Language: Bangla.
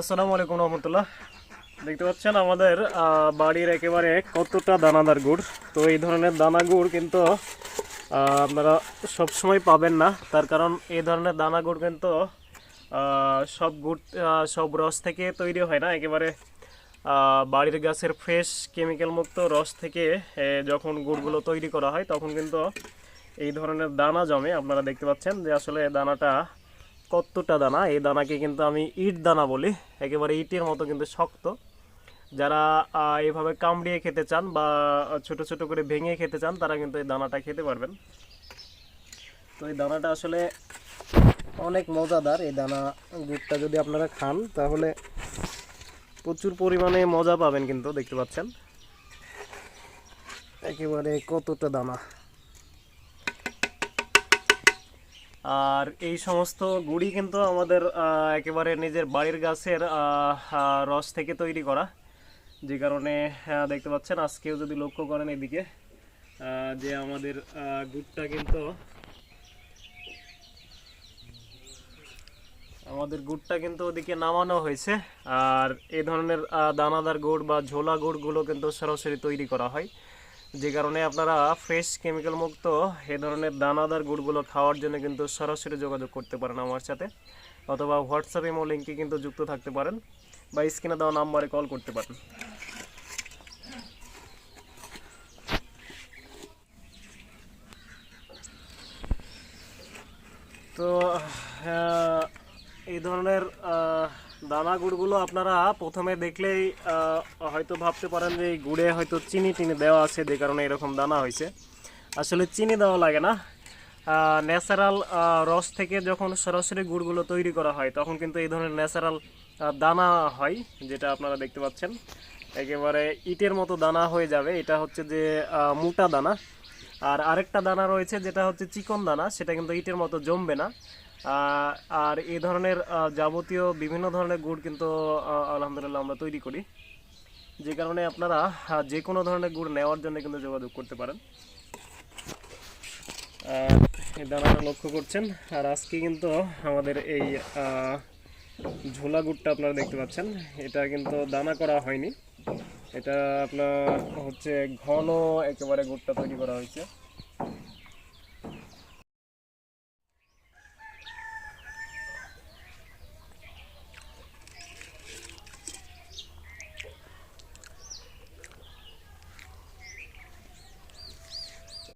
আসসালামু আলাইকুম রহমতুল্লাহ। দেখতে পাচ্ছেন আমাদের বাড়ির একেবারে কতটা দানাদার গুড়। তো এই ধরনের দানা গুড় কিন্তু আপনারা সবসময় পাবেন না। তার কারণ এই ধরনের দানা গুড় কিন্তু সব গুড় সব রস থেকে তৈরি হয় না। একেবারে বাড়ির গাছের ফ্রেশ কেমিক্যাল মুক্ত রস থেকে যখন গুড়গুলো তৈরি করা হয়, তখন কিন্তু এই ধরনের দানা জমে। আপনারা দেখতে পাচ্ছেন যে আসলে দানাটা কতটা দানা? এই দানাকে কিন্তু আমি ইট দানা বলি। একেবারে ইটের মতো কিন্তু শক্ত। যারা এভাবে কামড়িয়ে খেতে চান বা ছোট ছোট করে ভেঙে খেতে চান, তারা কিন্তু এই দানাটা খেতে পারবেন। তো এই দানাটা আসলে অনেক মজাদার। এই দানা গুড়টা যদি আপনারা খান, তাহলে প্রচুর পরিমাণে মজা পাবেন কিন্তু, দেখতে পাচ্ছেন। একেবারে কতটা দানা। আর এই সমস্ত গুড়ি কিন্তু আমাদের একেবারে নিজের বাড়ির গাছের রস থেকে তৈরি করা। যে কারণে দেখতে পাচ্ছেন, আজকেও যদি লক্ষ্য করেন এদিকে যে আমাদের গুড়টা কিন্তু, আমাদের গুড়টা কিন্তু ওদিকে নামানো হয়েছে। আর এই ধরনের দানাদার গুড় বা ঝোলা গুড়গুলো কিন্তু সরাসরি তৈরি করা হয়। যে কারণে আপনারা ফ্রেশ কেমিক্যাল মুক্ত এ ধরনের দানাদার গুড়গুলো খাওয়ার জন্য কিন্তু সরাসরি যোগাযোগ করতে পারেন আমার সাথে অথবা হোয়াটসঅ্যাপ ইমো লিঙ্কে কিন্তু যুক্ত থাকতে পারেন বা স্ক্রিনে দেওয়া নাম্বারে কল করতে পারেন। তো এই ধরনের দানা গুড়গুলো আপনারা প্রথমে দেখলেই হয়তো ভাবতে পারেন যে এই গুড়ে হয়তো চিনি টিনি দেওয়া আছে, যে কারণে এরকম দানা হয়েছে। আসলে চিনি দেওয়া লাগে না। ন্যাচারাল রস থেকে যখন সরাসরি গুড়গুলো তৈরি করা হয়, তখন কিন্তু এই ধরনের ন্যাচারাল দানা হয়, যেটা আপনারা দেখতে পাচ্ছেন। একেবারে ইটের মতো দানা হয়ে যাবে। এটা হচ্ছে যে মোটা দানা। আর আরেকটা দানা রয়েছে, যেটা হচ্ছে চিকন দানা, সেটা কিন্তু ইটের মতো জমবে না। আর এই ধরনের যাবতীয় বিভিন্ন ধরনের গুড় কিন্তু আলহামদুলিল্লাহ আমরা তৈরি করি। যে কারণে আপনারা যে কোনো ধরনের গুড় নেওয়ার জন্য কিন্তু যোগাযোগ করতে পারেন। এই দানাটা লক্ষ্য করছেন, আর আজকে কিন্তু আমাদের এই ঝোলা গুড়টা আপনারা দেখতে পাচ্ছেন। এটা কিন্তু দানা করা হয়নি। এটা আপনার হচ্ছে ঘন একেবারে গুড়টা তৈরি করা হয়েছে।